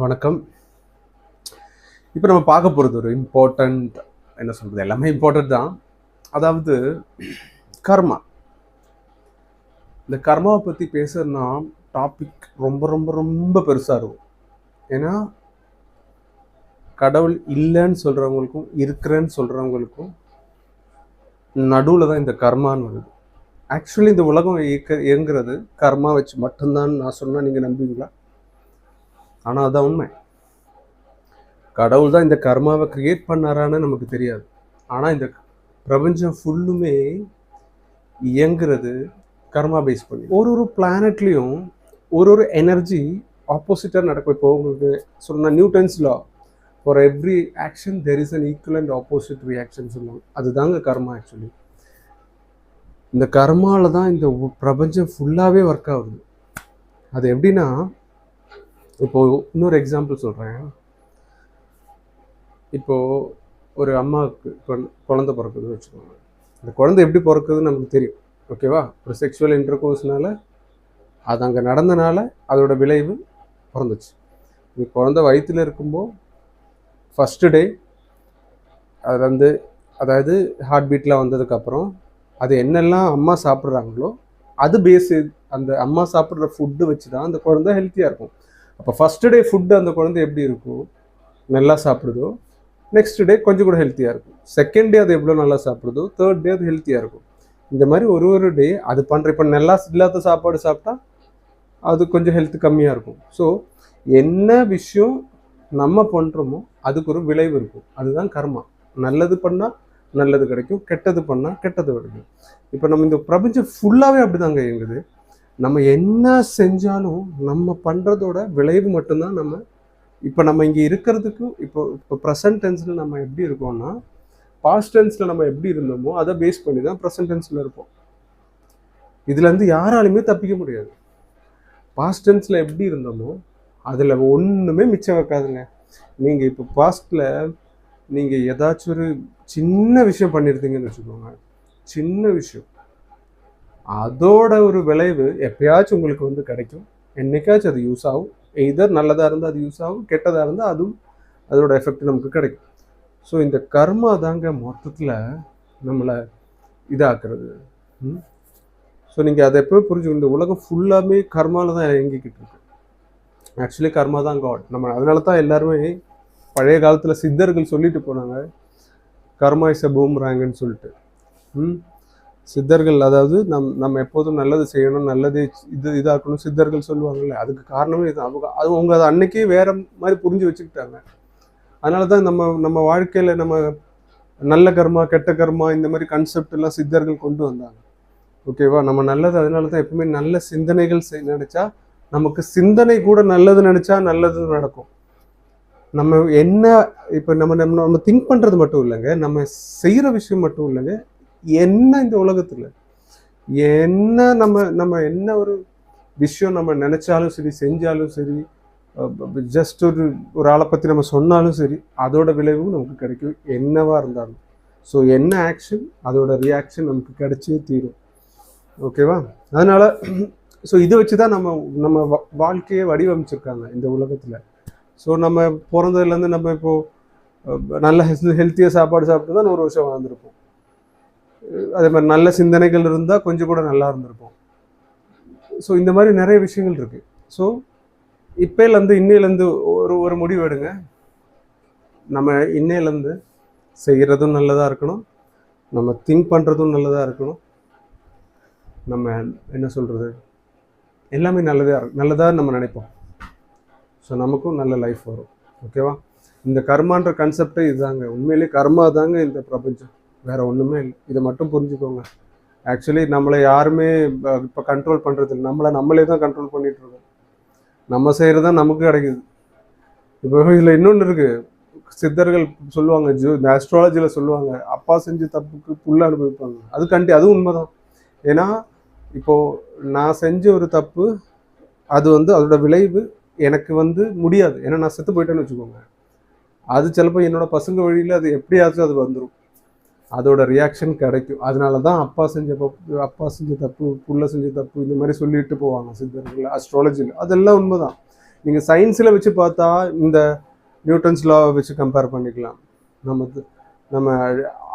வணக்கம். இப்போ நம்ம பார்க்க போகிறது ஒரு இம்பார்ட்டண்ட் என்ன சொல்கிறது எல்லாமே இம்பார்ட்டண்ட் தான். அதாவது கர்மா. இந்த கர்மாவை பற்றி பேசுறதுனா டாபிக் ரொம்ப ரொம்ப ரொம்ப பெருசாக இருக்கும். ஏன்னா கடவுள் இல்லைன்னு சொல்கிறவங்களுக்கும் இருக்கிறேன்னு சொல்கிறவங்களுக்கும் நடுவில் தான் இந்த கர்மான்னு வருது. ஆக்சுவலி இந்த உலகம் இயக்க இயங்குறது கர்மா வச்சு மட்டும்தான் நான் சொன்னால் நீங்கள் நம்புவீங்களா? ஆனால் அதுதான் உண்மை. கடவுள் தான் இந்த கர்மாவை கிரியேட் பண்ணாரான்னு நமக்கு தெரியாது. ஆனால் இந்த பிரபஞ்சம் ஃபுல்லுமே இயங்குறது கர்மா பேஸ் பண்ணி. ஒரு ஒரு பிளானட்லேயும் ஒரு ஒரு எனர்ஜி ஆப்போசிட்டாக நடக்கும். இப்போ உங்களுக்கு சொன்னால் Newton's law for every action there is an equal and opposite reaction சொல்லுவாங்க. அதுதாங்க கர்மா ஆக்சுவலி இந்த கர்மாவில் தான் இந்த பிரபஞ்சம் ஃபுல்லாகவே ஒர்க் ஆகுது. அது எப்படின்னா இப்போ இன்னொரு எக்ஸாம்பிள் சொல்கிறேன் இப்போ ஒரு அம்மாவுக்கு குழந்த பிறக்குதுன்னு வச்சுக்கோங்க. அந்த குழந்தை எப்படி பிறக்குதுன்னு நமக்கு தெரியும். ஓகேவா ஒரு செக்ஷுவல் இன்டர்கோர்ஸ்னால அது அங்கே நடந்தனால அதோட விளைவு பிறந்துச்சு. இந்த குழந்தை வயிற்றில் இருக்கும்போது ஃபஸ்ட்டு டே அது வந்து அதாவது ஹார்ட் பீட்லாம் வந்ததுக்கப்புறம் அது என்னெல்லாம் அம்மா சாப்பிட்றாங்களோ அது பேஸு அந்த அம்மா சாப்பிட்ற ஃபுட்டு வச்சு தான் அந்த குழந்தை ஹெல்த்தியாக இருக்கும். அப்போ ஃபஸ்ட்டு டே ஃபுட்டு அந்த குழந்தை எப்படி இருக்கும் நல்லா சாப்பிடுதோ நெக்ஸ்ட் டே கொஞ்சம் கூட ஹெல்த்தியாக இருக்கும். செகண்ட் டே அது எவ்வளோ நல்லா சாப்பிடுதோ தேர்ட் டே அது ஹெல்த்தியாக இருக்கும். இந்த மாதிரி ஒரு ஒரு டே அது பண்ணுற இப்போ நல்லா இல்லாத சாப்பாடு சாப்பிட்டா அது கொஞ்சம் ஹெல்த் கம்மியாக இருக்கும். ஸோ என்ன விஷயம் நம்ம பண்ணுறோமோ அதுக்கு ஒரு விளைவு இருக்கும். அதுதான் கர்மா. நல்லது பண்ணால் நல்லது கிடைக்கும் கெட்டது பண்ணால் கெட்டது கிடைக்கும். இப்போ நம்ம இந்த பிரபஞ்சம் ஃபுல்லாகவே அப்படிதாங்க இயங்குது. நம்ம என்ன செஞ்சாலும் நம்ம பண்ணுறதோட விளைவு மட்டும்தான் நம்ம இப்போ நம்ம இங்கே இருக்கிறதுக்கு இப்போ இப்போ ப்ரெசன்ட் டென்ஸில் நம்ம எப்படி இருக்கோம்னா பாஸ்ட் டென்ஸில் நம்ம எப்படி இருந்தோமோ அதை பேஸ் பண்ணி தான் ப்ரெசன்ட் டென்ஸில் இருப்போம். இதுலேருந்து யாராலையுமே தப்பிக்க முடியாது. பாஸ்ட் டென்ஸில் எப்படி இருந்தோமோ அதில் ஒன்றுமே மிச்சம் வைக்காதுங்க. நீங்கள் இப்போ பாஸ்ட்டில் நீங்கள் ஏதாச்சும் ஒரு சின்ன விஷயம் பண்ணியிருந்தீங்கன்னு வச்சுக்கோங்க. சின்ன விஷயம். அதோட ஒரு விளைவு எப்பயாச்சும் உங்களுக்கு வந்து கிடைக்கும். என்னைக்காச்சும் அது யூஸ் ஆகும். எய்தர் நல்லதாக இருந்தால் அது யூஸ் ஆகும் கெட்டதாக இருந்தால் அதுவும் அதோட எஃபெக்ட் நமக்கு கிடைக்கும். ஸோ இந்த கர்மா தாங்க மொத்தத்தில் நம்மளை இதாக்குறது. ஸோ நீங்கள் அதை எப்போ புரிஞ்சுக்கணும். இந்த உலகம் ஃபுல்லாமே கர்மாவில் தான் இயங்கிக்கிட்டு இருக்கு. ஆக்சுவலி கர்மா தான் காட் நம்ம அதனால தான் எல்லாருமே பழைய காலத்தில் சித்தர்கள் சொல்லிட்டு போனாங்க. கர்மா இஸ் அ பூம்ராங்கன்னு சொல்லிட்டு. ம்? சித்தர்கள் அதாவது நம் நம்ம எப்போதும் நல்லது செய்யணும் நல்லது இது இதாக்கணும் சித்தர்கள் சொல்லுவாங்கல்ல அதுக்கு காரணமே இது. அவங்க அது அவங்க அதை அன்னைக்கே வேற மாதிரி புரிஞ்சு வச்சுக்கிட்டாங்க. அதனால தான் நம்ம நம்ம வாழ்க்கையில் நம்ம நல்ல கர்மா கெட்ட கர்மா இந்த மாதிரி கான்செப்ட் எல்லாம் சித்தர்கள் கொண்டு வந்தாங்க. ஓகேவா நம்ம நல்லது அதனால தான் எப்பவுமே நல்ல சிந்தனைகள் செய் நினைச்சா நமக்கு சிந்தனை கூட நல்லது நினைச்சா நல்லது நடக்கும். நம்ம என்ன இப்போ நம்ம நம்ம நம்ம திங்க் பண்ணுறது மட்டும் இல்லைங்க நம்ம செய்கிற விஷயம் மட்டும் இல்லைங்க என்ன இந்த உலகத்தில்? என்ன நம்ம நம்ம என்ன ஒரு விஷயம் நம்ம நினச்சாலும் சரி செஞ்சாலும் சரி ஜஸ்ட் ஒரு ஒரு ஆளை பற்றி நம்ம சொன்னாலும் சரி அதோட விளைவும் நமக்கு கிடைக்கும் என்னவாக இருந்தாலும். ஸோ என்ன ஆக்ஷன் அதோட ரியாக்ஷன் நமக்கு கிடைச்சே தீரும். ஓகேவா அதனால் ஸோ இதை வச்சு தான் நம்ம நம்ம வா- வாழ்க்கையை வடிவமைச்சிருக்காங்க இந்த உலகத்தில். ஸோ நம்ம பிறந்ததுலேருந்து நம்ம இப்போது நல்ல ஹெல்த்தியாக சாப்பாடு சாப்பிட்டு தான் ஒரு வருஷம் வாழ்ந்துருப்போம். அதே மாதிரி நல்ல சிந்தனைகள் இருந்தால் கொஞ்சம் கூட நல்லா இருந்திருப்போம். ஸோ இந்த மாதிரி நிறைய விஷயங்கள் இருக்குது ஸோ இப்போலேருந்து இன்னையிலேருந்து ஒரு ஒரு முடிவு எடுங்க. நம்ம இன்னையிலேருந்து செய்கிறதும் நல்லதாக இருக்கணும். நம்ம திங்க் பண்ணுறதும் நல்லதாக இருக்கணும். நம்ம என்ன சொல்கிறது எல்லாமே நல்லதாக நல்லதாக நம்ம நினைப்போம். ஸோ நமக்கும் நல்ல லைஃப் வரும். ஓகேவா இந்த கர்மான்ற கன்செப்டே இதுதாங்க. உண்மையிலே கர்மா தாங்க இந்த பிரபஞ்சம். வேறு ஒன்றுமே இல்லை. இதை மட்டும் புரிஞ்சுக்கோங்க. ஆக்சுவலி நம்மளை யாருமே இப்போ கண்ட்ரோல் பண்ணுறது இல்லை. நம்மளை நம்மளே தான் கண்ட்ரோல் பண்ணிகிட்ருக்கோம் நம்ம செய்கிறது தான் நமக்கு கிடைக்குது. இப்போ இதில் இன்னொன்று இருக்குது சித்தர்கள் சொல்லுவாங்க ஜோ இந்த ஆஸ்ட்ராலஜியில் சொல்லுவாங்க அப்பா செஞ்ச தப்புக்கு புல்ல அனுபவிப்பாங்க. அது கண்டி அதுவும் உண்மைதான். ஏன்னா இப்போது நான் செஞ்ச ஒரு தப்பு அது வந்து அதோட விளைவு எனக்கு வந்து முடியாது. ஏன்னா நான் செத்து போயிட்டேன்னு வச்சுக்கோங்க. அது சிலப்போ என்னோட பசங்க வழியில் அது எப்படியாச்சும் அது வந்துடும் அதோட ரியாக்ஷன் கிடைக்கும். அதனால தான் அப்பா செஞ்ச தப்பு அப்பா செஞ்ச தப்பு புள்ள செஞ்ச தப்பு இந்த மாதிரி சொல்லிட்டு போவாங்க சித்தர்கள் அஸ்ட்ராலஜியில் அதெல்லாம் உண்மைதான். நீங்கள் சயின்ஸில் வச்சு பார்த்தா இந்த நியூட்டன்ஸ் லாவை வச்சு கம்பேர் பண்ணிக்கலாம். நம்ம நம்ம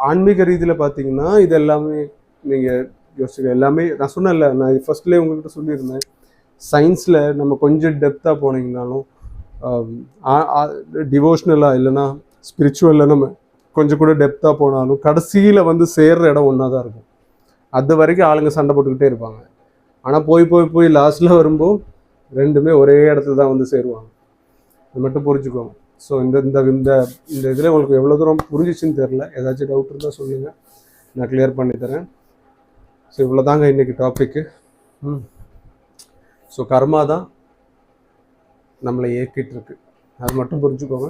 ஆன்மீக ரீதியில் பார்த்தீங்கன்னா இது எல்லாமே நீங்கள் யோசிச்சு எல்லாமே நான் சொன்னேன்ல நான் ஃபர்ஸ்ட்லேயே உங்கள்கிட்ட சொல்லியிருந்தேன். சயின்ஸில் நம்ம கொஞ்சம் டெப்த்தாக போனீங்கனாலும் டிவோஷ்னலாக இல்லைன்னா ஸ்பிரிச்சுவலில் நம்ம கொஞ்சம் கூட டெப்த்தாக போனாலும் கடைசியில் வந்து சேர்ற இடம் ஒன்றா தான் இருக்கும். அது வரைக்கும் ஆளுங்க சண்டை போட்டுக்கிட்டே இருப்பாங்க. ஆனால் போய் போய் போய் லாஸ்ட்டில் வரும்போது ரெண்டுமே ஒரே இடத்துல தான் வந்து சேருவாங்க. அது மட்டும் புரிஞ்சுக்கோங்க. ஸோ இந்த இந்த இந்த இந்த இதில் உங்களுக்கு எவ்வளோ தூரம் புரிஞ்சிச்சுன்னு தெரில ஏதாச்சும் டவுட் இருந்தால் சொல்லுங்கள் நான் கிளியர் பண்ணித்தரேன் ஸோ இவ்வளோ தாங்க இன்றைக்கி டாப்பிக்கு ம். ஸோ கர்மா தான் நம்மளை இயக்கிட்டு இருக்கு. அது மட்டும் புரிஞ்சுக்கோங்க.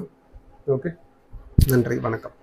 ஓகே நன்றி. வணக்கம்.